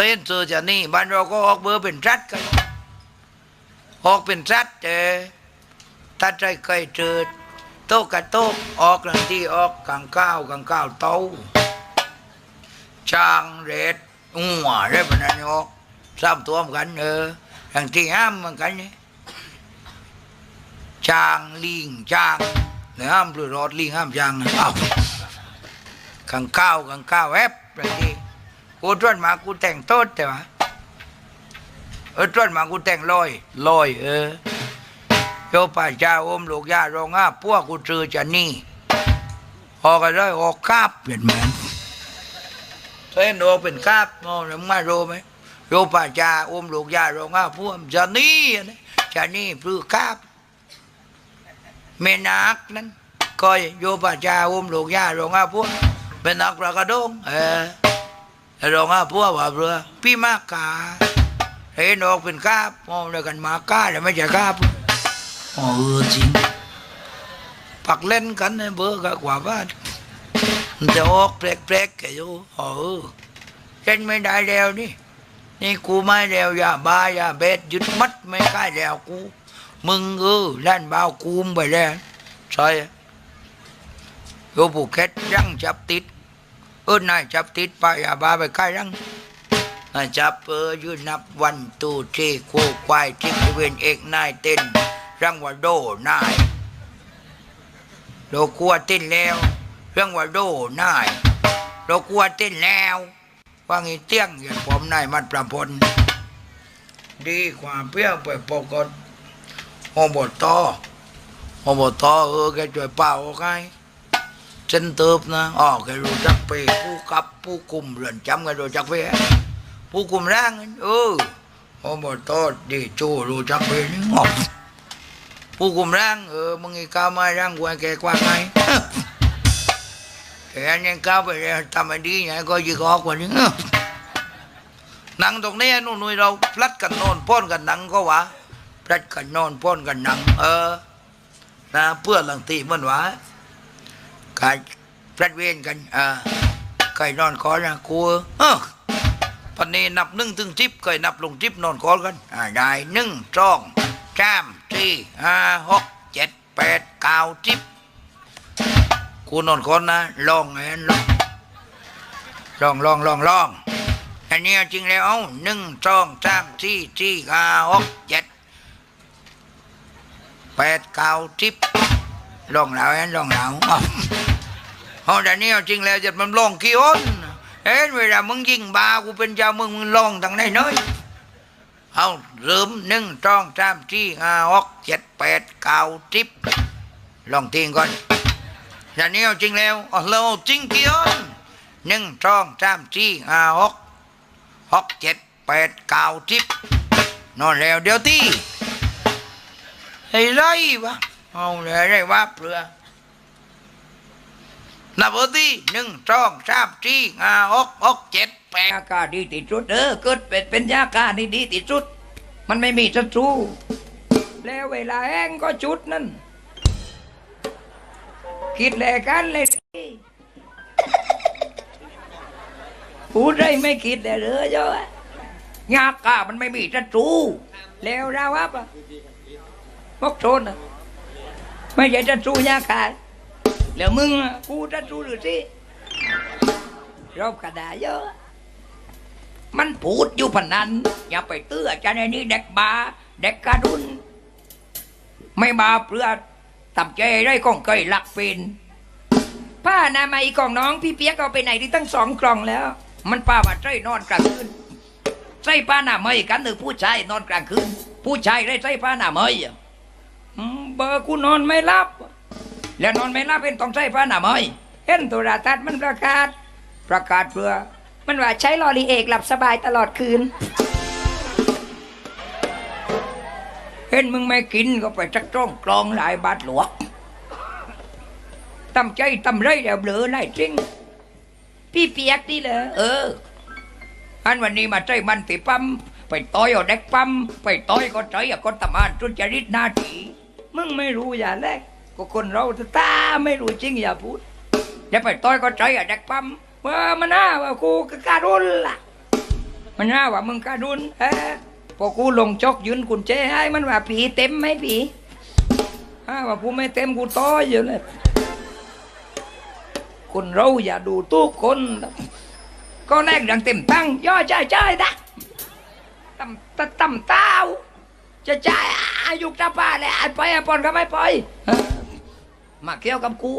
เส้นเจอจะนี่บ้านเราก็ออกเบอร์เป็นรัดกัน ออกเป็นรัดเออถ้าใจเคยเจอโต๊ะกับโต๊ะออกหลังที่ออกกลางก้าวกลางก้าวเต้าช้างเรดอัวอะไรแบบนั้นออกสามตัวเหมือนกันเออหลังที่ห้ามเหมือนกันนี่ช้างลิงช้างเนื้อห้ามหรือรอดลิงห้ามช้างอ้าวกลางก้าวกลางก้าวแอปอะไรที่ กูจวนมากูแต่งโต๊ดแต่ว่าเออจวนมากูแต่งลอยลอยเออโยป่าจ้าอมลูกยาโรงอาพวกกูเจอจะนี่ออกกันเลยออกคาบเปลี่ยนเหมือนเส้นออกเป็นคาบมองแล้วมาโรไหมโยป่าจ้าอมลูกยาโรงอาพวกจะนี่นะจะนี่ปลื้อคาบเมนักนั้นก็โยป่าจ้าอมลูกยาโรงอาพวกเป็นนักประกระดงเออ โรงอาพวกว่าเรือพี่มากกาเห็นออกเป็นกาบมองเลยกันมาก้าแต่ไม่ใช่กาบอ๋อเออจริงปักเล่นกันเนี่ยเบอร์กับกว่าบ้านมันจะออกแปลกๆแกอยู่อ๋อเออเล่นไม่ได้แล้วนี่นี่กูไม่แล้วอย่าบ้าอย่าเบ็ดยึดมัดไม่กล้าแล้วกู มึงเออเล่นเบากูมไปแล้วใช่โยผูกแคทยังจับติด เออนายจับติดไปอย่าบ้าไปใกล้ยังจับเออยืนนับวันตูที่คู่ควายที่บริเวณเอกนายเต้นรื่องว่าโดนายโดกลัวเต้นแล้วเรื่องว่าโดนายโดกลัวเต้นแล้วว่างี้เตี้ยงอย่างผมนายมันประพลดีความเปรี้ยวไปปกติโอบตโอบตเออแกช่วยเป่าไงเส้นเติบนะอ๋อแกรู้จักเปผู้กับผู้คุมเรือนจำแกรู้จักเปผู้คุมร่างเอออบตดีจูรู้จักเพลงงอกผู้คุมร่างเออมึงอีก้าวมาร่างกว่าแกกว่าไงแต่อันยังก้าวไปแล้วทำไมดีไงก็ยิ่งออกกว่านี้นั่งตรงนี้นู่นนู่นเราพลัดกันนอนป้อนกันหนังก็วะพลัดกันนอนป้อนกันหนัง เออนะเพื่อหลังตีมันวะ กายพลัดเวียนกันเออไก่นอนคอนะกูเออปันนี้นับหนึ่งถึงสิบเคยนับลงสิบนอนกอกันอ่าได้หนึ่งสองสามสี่ห้าหกเจ็ดแปดเก้าสิบกูนอนกอนนะลองไงลองลองลองลองลองอันนี้จริงแล้วหนึ่งสองสามสี่สี่ห้าหกเจ็ดแปดเก้าสิบลองแล้วอันลองแล้วอ้าว เอาแต่นี้จริงแล้วจะมันลองกี่อ้นเอ้เวลามึงยิงบากูเป็นเจ้ามึงมึงลองทางไหนน้อยเอาเริ่มหนึ่งสองสามสี่ห้าหกเจ็ดแปดเก้าสิบลองทิ้งก่อนอย่างนี้จริงแล้วเอาเราจริงกี่อนหนึ่งสองสามสี่ห้าหกหกเจ็ดแปดเก้าสิบนอนแล้วเดี๋ยวตีไอ้ไรวะเอาเลยไรวะเปลือ นับเอาที่หนึ่งสองสามสี่ห้าหกหกเจ็ดแปดยากาดีที่สุดเออเกิดเป็นเป็นยากานี่ดีที่สุด มันไม่มีศัตรู แล้วเวลาแห้งก็จุดนั่น คิดแลกันเลยพูดได้ไม่คิดเลยเหรือเจ้ายากามันไม่มีศัตรู แล้วเราวับอะพวกโซนอะไม่ใช่ศัตรูยากา แล้วมึงกูศัตรูหรือสิรอบกระดาษเยอะ มันพูดอยู่พนันอย่าไปเตื้ออาจารย์ไอ้นี่เด็กบาเด็กการุน ไม่มาเพื่อตับใจได้กองเคยหลักเป็นผ้านามัยของน้องพี่เปียกเอาไปไหนที่ตั้งสองกล่องแล้ว มันป้าว่าใจนอนกลางคืนใส่ผ้าหน้ามัยกันหรือผู้ชายนอนกลางคืน ผู้ชายได้ใส่ผ้าหน้ามัยอะอืมเบอร์กูนอนไม่รับ แล้วนอนไม่รับเป็นต้องใส่ผ้าหนามัยเห็นโทรทัศน์มันประกาศ ประกาศเพื่อ มันว่าใช้ลอรีเอกหลับสบายตลอดคืน เห็นมึงไม่กินก็ไปจักจ้องกลองหลายบาทหลวกตำใจตำไรเดี๋ยวเบลอไล่จริง พี่เปียกนี่เหรอเอออันวันนี้มาใจมันปีปั๊มไปต่อยเอาเด็กปั๊มไปต่อยก็ใจเอาคนตำมานทุจริตหน้าที่มึงไม่รู้อย่าแรก ก็คนเราตาไม่รู้จริงอย่าพูดแล้วไปต่อยก็ใจเอาเด็กปั๊มว่ามันน่าว่ากูกการุนล่ะ มันน่าว่ามึงกระดุนเออพอกูลงจอกยืนกุญแจให้มันว่าผีเต็มไหมผีถ้าว่ากูไม่เต็มกูต้อยอยู่เลยคนเราอย่าดูทุกคนก็แรกดังเต็มตั้งย่อใจใจนะต่ำตำตำเต้าจะใจอายุตาป้าเลยไอ้ไปไอ้ปอนก็ไม่ไปเออ มาเกี่ยวกับกู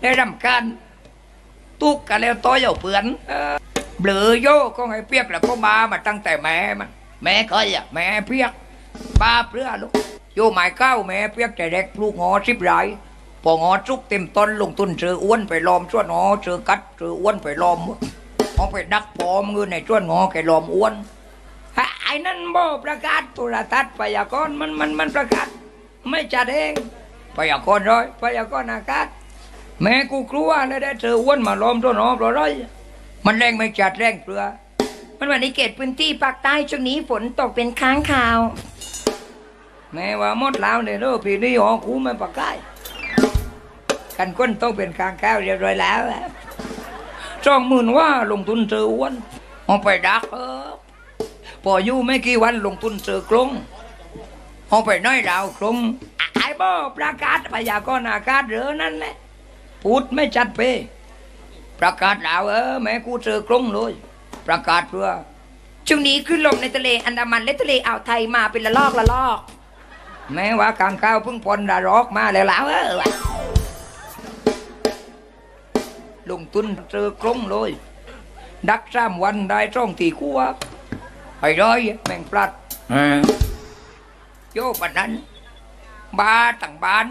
ได้รำกันตุกกันแล้วต้อยเอาเปือนเบลอโยก็ไงเปียกแล้วก็มามาตั้งแต่แม่มันแม่เคยอะแม่เปียกป้าเปลือลูกโยหมายเก้าแม่เปียกแต่เด็กลูกงอสิบไรพองอจุกเต็มต้นลงทุนเจออ้วนไปล้อมช่วนงอเจอกัดเจออ้วนไปล้อมเอาไปดักปอมเงินในจ้วนงอแกลอมอ้วนฮะไอ้นั่นบ่ประกาศโทรทัศน์พยากรมันมันมันประกาศไม่จัดเอง พยากรร้อยพยากรอากาศแม่กูกลัวเลยได้เจออ้วนมาล้อมต้นหอมร้อยมันแรงไม่จัดแรงเปลือ มันวันในเขตพื้นที่ภาคใต้ช่วงนี้ฝนตกเป็นค้างคาว แม่ว่าหมดแล้วเนี่ยเด้อปีนี้หอกูไม่ประกาศกันก้นต้องเป็นข้างข้าวเรียบร้อยแล้วอะสองมื่นว่าลงทุนเจออ้วนเอาไปดักเออพออยู่ไม่กี่วันลงทุนเจอกลงเอาไปน้อยดาวกลง บ่ประกาศพยากรณ์อากาศเหรือนั่นแหละพูดไม่จัดเปประกาศดาวเออแม่กูเจอกลงเลย ประกาศเพื่อช่วงนี้ขึ้นลมในทะเลอันดามันและทะเลอ่าวไทยมาเป็นละลอกละลอก แม้ว่ากลางข้าวเพิ่งพลดารอกมาแล้วแล้วเออลงทุนเจอกลงเลย ดักสามวันได้ช่องตีคู่ไอ้ร้อยแม่งปลัดโยปะนั้น บาต่างบ้าน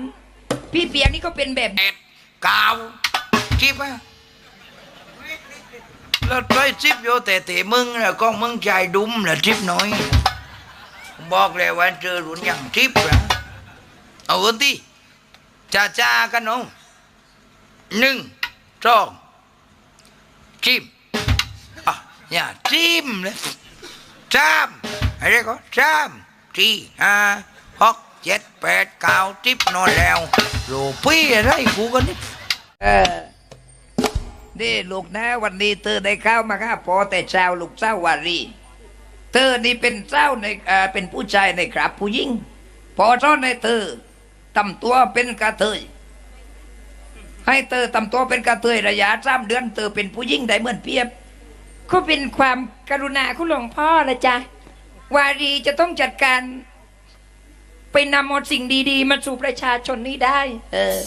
พี่เปียกนี่ก็เป็นแบบแปดเก้าสิบอะแล้วใช้สิบโยแต่แต่มึงแล้วก็มึงใจดุมแล้วสิบน้อย บอกเลยว่าเจอรุ่นอย่างสิบนะเอาอันที่จ้าจ้ากันน้องหนึ่งสองจิ้มอะอย่าจิ้มเลยสามอะไรก็สามสี่ห้าหก เจ็ดแปดเก้าสิบนอนแล้วโรปี้อะไรกูกันนี่เออนี่ลูกนะวันนี้เธอได้เข้ามาครับพอแต่เช้าลูกเจ้าวารี เธอนี่เป็นเจ้าในเอ่อเป็นผู้ชายในครับผู้หญิงพอซ้อนในเธอทำตัวเป็นกระเทยให้เธอทำตัวเป็นกระเทยระยะสามเดือนเธอเป็นผู้หญิงได้เหมือนเปียบก็เป็นความกรุณาคุณหลวงพ่อละจ้ะวารีจะต้องจัดการ ไปนำเอาสิ่งดีๆ มาสู่ประชาชนนี้ได้ เออ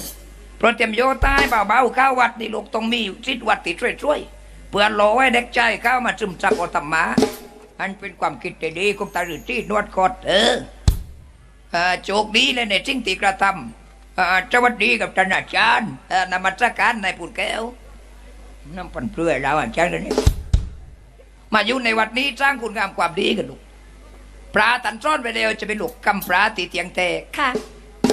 พระเตรียมโยตายเบาๆเข้าวัดนี่ลูกต้องมีสิทธิ์วัดติดช่วยๆเพื่อรอไว้เด็กใจเข้ามาซึมซับอัตมมาอันเป็นความคิดที่ดีกุมตาหรือที่นวดกดเออเออโชคดีเลยในสิ่งที่กระทำสวัสดีกับท่านอาจารย์นมัสการในปุ่นแก้วน้ำปันเปลือยแล้วอาจารย์เลยวนี่มาอยู่ในวัดนี้สร้างคุณงามความดีกันลูก ปลาตันซ่อนไปเร็วจะเป็นลูกกำปลาตีเตียงแตกค่ะ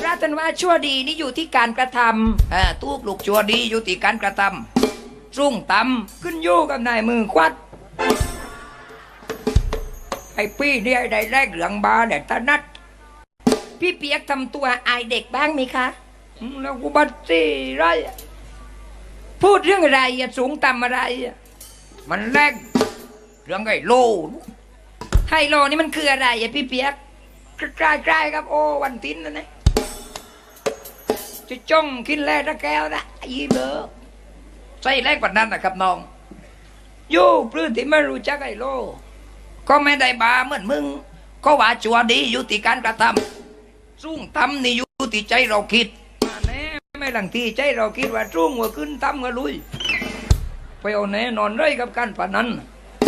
พระท่านว่าชั่วดีนี่อยู่ที่การกระทำอ่าตูกลูกชัวดีอยู่ที่การกระทำรุ่งตำขึ้นอยู่กับนายมือควัดไอ้ปี้เนี่ยได้แรกเหลืองบาเนี่ยตานัด พี่เปียกทำตัวอายเด็กบ้างไหมคะอืมแล้วกูบัดซี่ไรอะพูดเรื่องอะไรอะสูงต่ำอะไรอะมันแรกเรื่องไอ้โล ไฮโลนี่มันคืออะไรอะพี่เปียกใกล้ๆครับโอ้วันทินนะเนี่ยจะจ้องกินแรกตะแก้วนะอีเบอร์ใส่แรกกว่านั้นนะครับน้องยู่ปลื้มที่ไม่รู้จักไอ้โล ก็ไม่ได้บาเหมือนมึง ก็ว่าชัวดีอยู่ที่การกระทำสุ่งทำนี่อยู่ที่ใจเราคิดมาแน่ไม่หลังที่ใจเราคิดว่าสุ่งว่าขึ้นทำก็ลุยไปเอาแน่นอนเลยกับการพนัน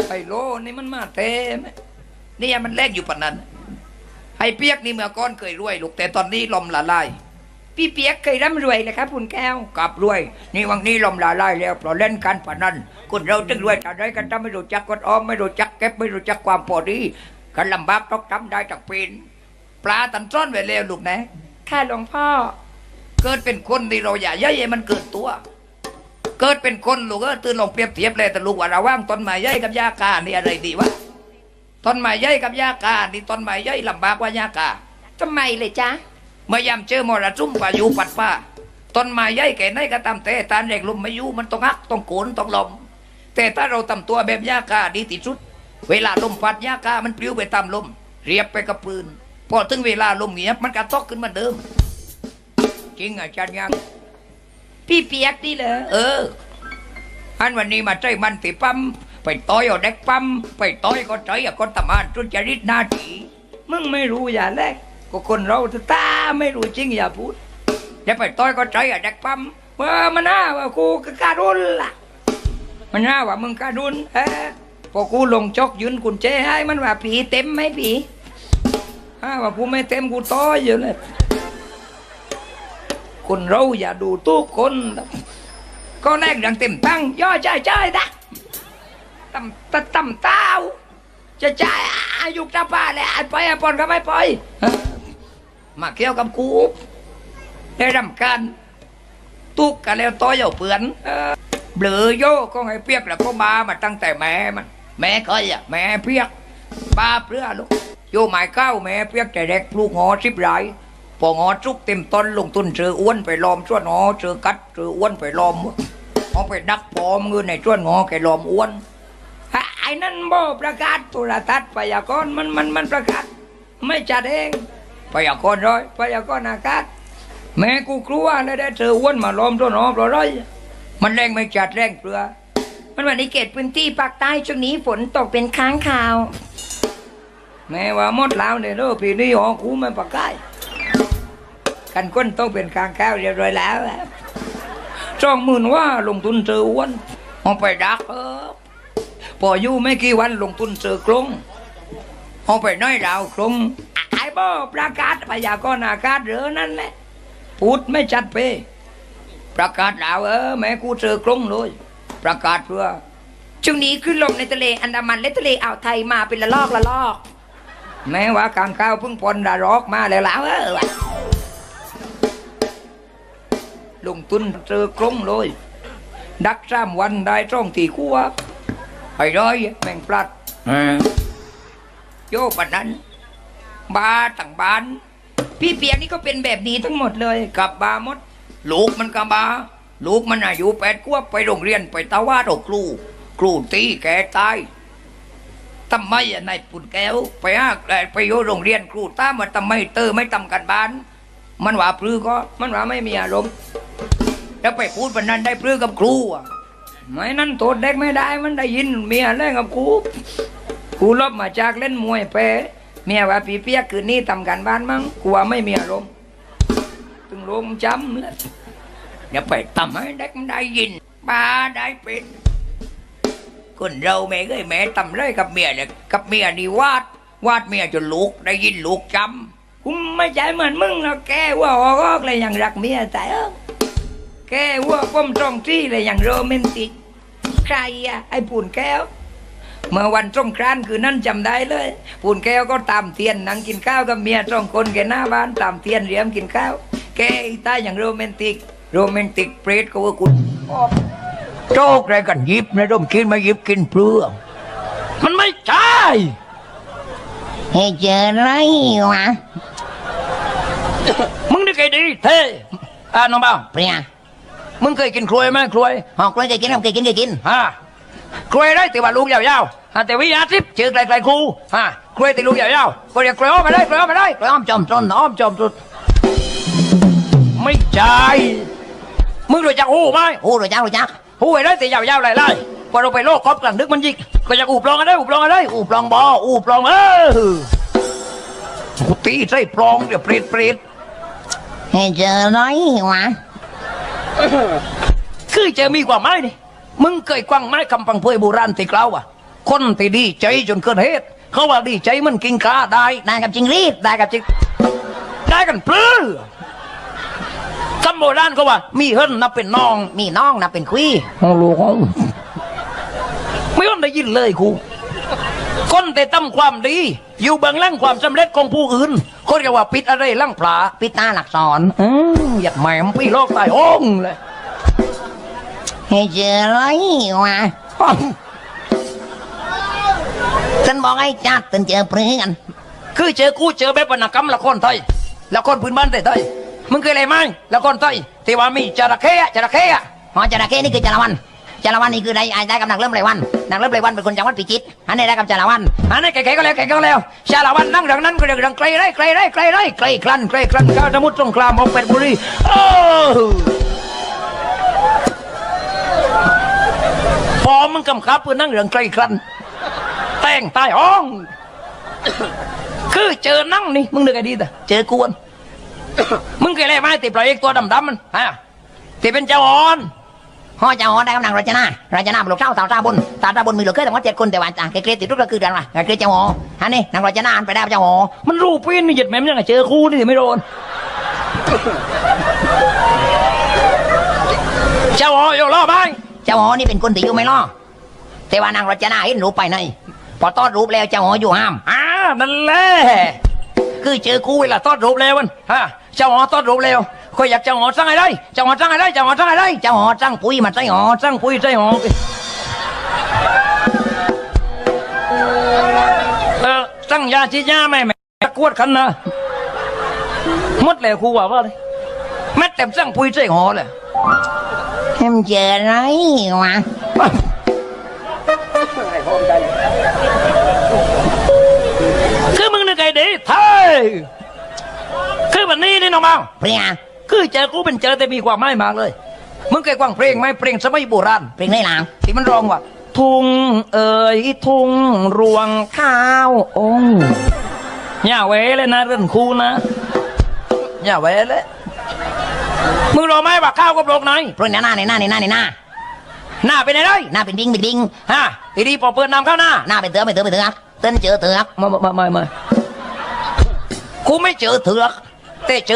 ไอ้โลนี่มันมาเต็ม นี่มันแลกอยู่พนันไอ้เปียกนี่เมื่อก่อนเคยรวยลูกแต่ตอนนี้ลมละลายพี่เปียกเคยร่ำรวยเลยครับคุณแก้วกลับรวย นี่วังนี้ลมละลายแล้วเพราะเล่นการพนันคนเราจึงรวยแต่ได้กันถ้าไม่รู้จักกดออมไม่รู้จักเก็บไม่รู้จักความพอดีกันลำบากต้องทำได้จากเป็นปลาตันซ่อนไว้แล้วลูกนะค่ะหลวงพ่อ เกิดเป็นคนที่เราอย่าเย่ยมันเกิดตัว เกิดเป็นคนลูกเออตื่นลองเปรียบเทียบเลยแต่ลูกว่าระหว่างต้นไม้ใหญ่กับหญ้ากานี่อะไรดีวะ ต้นไม้ใหญ่กับหญ้ากานี่ต้นไม้ใหญ่ลำบากกว่าหญ้ากาทำไมเลยจ๊ะเมื่อยามเจอมรสุมพายุปัดป้าต้นไม้ใหญ่แก่ไหนก็ตามแต่ตานแรกลมไม่อยู่มันต้องฮักต้องโกนต้องลม แต่ถ้าเราทำตัวแบบยากาดีที่สุด เวลาลมพัดยากามันปลิวไปตามลม เรียบไปกับปืนพอถึงเวลาลมเงียบมันกระตอกขึ้นมาเดิม จริงอาจารย์ยังพี่เปียกนี่เหรอเอออันวันนี้มาใจมันติปั๊ม ไปต่อยเอาเด็กปั๊มไปต่อยก็ใจอะคนทำงานทุจริตหน้าที่มึงไม่รู้อย่าแรกก็คนเราตาไม่รู้จริงอย่าพูดจะไปต่อยก็ใจอะเด็กปั๊มว่ามันน่าว่ากูกการุนล่ะ มันน่าว่ามึงการุนเออพอกูลงจกยืนกุญแจให้มันว่าผีเต็มไหมผีถ้าว่ากูไม่เต็มกูต่อยอยู่เลยคนเราอย่าดูทุกคนก็แรกดังเต็มตั้งย่อใจใจนะ ต่ำตะต่ำเต้าจะใจายอายุจะป้าแหละไปอะปอนก็ไม่ปล่อยมาเกี่ยวกับกูได้รำการตุกกันแล้วต่อยเอาเปือนเบลอโยก็ให้เปียกแล้วก็มามาตั้งแต่แม่มัน แม่ก็อะแม่เปียกป้าเปลือลูกโยหมายเก้าแม่เปียกแต่เด็กปลูกหอสิบไรพองอจุกเต็มต้นลงทุนเจออ้วนไปล้อมชวนหอเจอกัดเจออ้วนไปล้อมเอาไปดักปอมเงินในชวนหอแกล้อมอ้วน อ้นั่นบ่ประกาศโทรทัศน์พยากรณ์มันมันมันประกาศ ไม่จัดเองพยากรณ์ร้อยพยากรณ์อากาศ แม่กูกลัวแล้วได้เจออ้วนมาล้อมต้นหอมเราะอะไรมันแรงไม่จัดแรงเปลือ มันว่าในเขตพื้นที่ภาคใต้ช่วงนี้ฝนตกเป็นค้างคาว แม่ว่ามดแล้วเนี่ยเด้อปีนี้หอกูไม่ประกายกันก้นต้องเป็นกลางข้าวเรียบร้อยแล้วจ้องมื่นว่าลงทุนเจออ้วนเอาไปดักเออ พออยู่ไม่กี่วันลงทุนเจอกลงเอาไปน้อยดาวกลงไอ้บ่ประกาศพยากรณ์อากาศเรือนั่นแหละพูดไม่จัดไปประกาศดาวเออแม่กูเจอกลงเลยประกาศเพื่อช่วงนี้ขึ้นลมในทะเลอันดามันและทะเลอ่าวไทยมาเป็นละลอกละลอก แม้ว่ากางข้าวเพิ่งพนดารอกมาแล้วแล้วเออลงทุนเจอกลงเลยดักสามวันได้จ้องตีคู่ว ไอ้ร้อยแม่งปลัดโยปันนั้นบาต่างบ้าน พี่เปียกนี่ก็เป็นแบบนี้ทั้งหมดเลยกับบาหมด ลูกมันกับบา ลูกมันอายุแปดขวบไปโรงเรียนไปตะวาดอกครู ครูตีแกตายทำไมอะนายปุ่นแก้ว ไปหาเอ่อไปโยโรงเรียนครูตามมาทำไมเตอไม่ทำกันบ้าน มันว่าพลือก็มันว่าไม่มีอารมณ์แล้วไปพูดวันนั้นได้พลือกับครูอะ ไม่นั่นโทษเด็กไม่ได้มันได้ยินเมียเล่นกับครูครูลบมาจากเล่นมวยเปเมียว่าปีเปียกคืนนี้ทำกันบ้านมั้งกลัวไม่มีอารมณ์ถึงลงจำแล้วเดี๋ยวไปทำให้เด็กมันได้ยินป้าได้เป็นคนเราแม่เอ้ยแม่ทำไรกับเมียเนี่ยกับเมียนี่วาดวาดเมียจนลูกได้ยินลูกจำกูไม่ใช่เหมือนมึงหรอกแกว่าออกอกเลยย่างรักเมียแต่ แกว่าป้มตรงที่เลยอย่างโรแมนติก ใครอะไอ้ปุ่นแก้วำเมื่อวันสงกรานต์คือนั่นจำได้เลย ปูนแก้วก็ตามเทียนนั่งกินข้าวกับเมียสองคนแกหน้าบ้านตามเทียนเรียมกินข้าว แกอีตาอย่างโรแมนติก โรแมนติกเปรตก็ว่าคุณโจกอะไรกันยิบนะร่มกินมายิบกินเปลือกมันไม่ใช่ให้เจออะไรวะมึงนี่ไงดีเท่อ่าน้องเบาเปรี้ย มึงเคยกินกล้วยไหมกล้วยหอกเลยจะกินเอาเคยกินเคยกินฮะกล้วยได้แต่ว่าลูกยาวๆฮะแต่วิยาทิพย์ชื่อไกลๆครูฮะกล้วยแต่ลูกยาวๆก็เรียกกล้วยอ้อมมาได้กล้วยอ้อมมาได้กล้วยอ้อมจอมต้นอ้อมจอมสุดไม่ใช่มึงรู้จักหูไหมโอ้รู้จักรู้จักหูไอ้ได้แต่ยาวๆหลายๆพอเราไปโลกครอบกลางดึกมันยิกก็จะอูบลองกันได้อูบลองกันได้อูบลองบออูบลองเออกูตีใส่ปลองเดี๋ยวเปรตเปรตให้เจออะไรวะ คือจะมีกว่าไม้นี่มึงเคยกว้างไม้คำพังเพยโบราณติกล่าวอะ คนที่ดีใจจนเกินเหตุเขาว่าดีใจมันกินกาได้ได้กับจิงรีดได้กับจิกได้กันปลื้อคำโบราณเขาว่า มีเฮิรนนับเป็นน้อง มีน้องนะเป็นคุยฮัลโหลไม่ต้องได้ยินเลยครูคนแต่ทำความดี อยู่เบื้องหล่างความสำเร็จของผู้อื่นคนก็ว่าปิดอะไรล่างผลาปิดตาหลักสอนอืมอยากแหมมพี่โลกตายโองเลยให้เจออะไรวะฉันบอกให้จัดตึนเจอเพื่อนคือเจอกูเจอแบบวรรณกรรมละครไทยละครพื้นบ้านไทยๆมึงเคยอะไรไหมละครไทยที่ว่ามีจระเข้อะจระเข้อะหอจระเข้นี่คือจระวัน จารวันนี่คือได้ได้กำลังเริ่มไรวันนางเริ่มไรวันเป็นคนจังหวัดพิจิตรอันนี้ได้กับจารวันอันนี้แก่ๆก็แล้วแก่ๆก็แล้วชาละวันนั่งเรื่องนั้นก็เรื่องไกลไรไกลไรไกลไรไกลคลันไกลคลันข้าวสมุทรสงครามออกเป็ดบุรีโอ้พอมึงกำกับเพื่อนั่งเรื่องไกลคลันแต่งตายห้องคือเจอนั่งนี่มึงนึกไงดีแต่เจอกวนมึงเคยเล่นไหมติดปลายเอกตัวดำๆมันฮะติดเป็นเจ้าอ่อน พ่อเจ้าหอได้กำลังรจนาราชนาบุรุษเจ้าสาวตาบนสาวตาบนมีเหลือเกินแต่ว่าเจ็ดคนแต่ว่าเกรดติดทุกก็คือกันว่าเกรดเจ้าหออันนี้นางรจนาอันไปได้เจ้าหอมันรูปปีนมีเหยียดแม่มยังไงเจอคู่นี่ไม่โดนเจ้าอ๋อโยล่อบ้างเจ้าหอนี่เป็นคนที่อยู่ไม่ล่อแต่ว่านางรจนาเห็นรูปไปในพอตอดรูปแล้วเจ้าหออยู่ห้ามอ่านั่นแหละคือเจอคู่เวลาตอดรูปแล้วมันฮะเจ้าอ๋อตอดรูปแล้ว คอยอยากเจ้าอ๋อสร้างอะไรเจ้าอ๋อสร้างอะไรเจ้าอ๋อสร้างอะไรเจ้าหอจ้างปุ๋ยมาใส่หออ๋อสร้างปุ้ยใจอ๋อเออสร้างยาชีดยาไม่แม่กวดขันนะหมดแล้วครูว่าว่าเลยแม่แต่สร้างปุ้ยใจอ๋อเลยแฮมเจออะไรวะคือมึงนึกไงดีเท่คือวันนี้นี่น้องเมาเปรีย คือเจอกูเป็นเจอแต่มีความหมายมากเลยมึงเคยฟังเพลงไหมเพลงสมัยโบราณเพลงได้หลังที่มันร้องว่า ทุ่งเอ่ยทุ่งรวงข้าวองค์อย่าเวเลยนะเรื่องคูนะอย่าเวเลยมึงรู้ไหมว่าข้าวกับโลกไหนเพลงหน้าหน้าในหน้าในหน้าในหน้าหน้าเป็นไงเลยหน้าเป็นดิ้งเป็นดิ้งฮะทีนี้พอเปิดน้ำเข้าหน้าหน้าเป็นเตือกเป็นเตือกเป็นเตือกเต้นเจอเตือกมามามามามากูไม่เจอเถือกแต่เจอ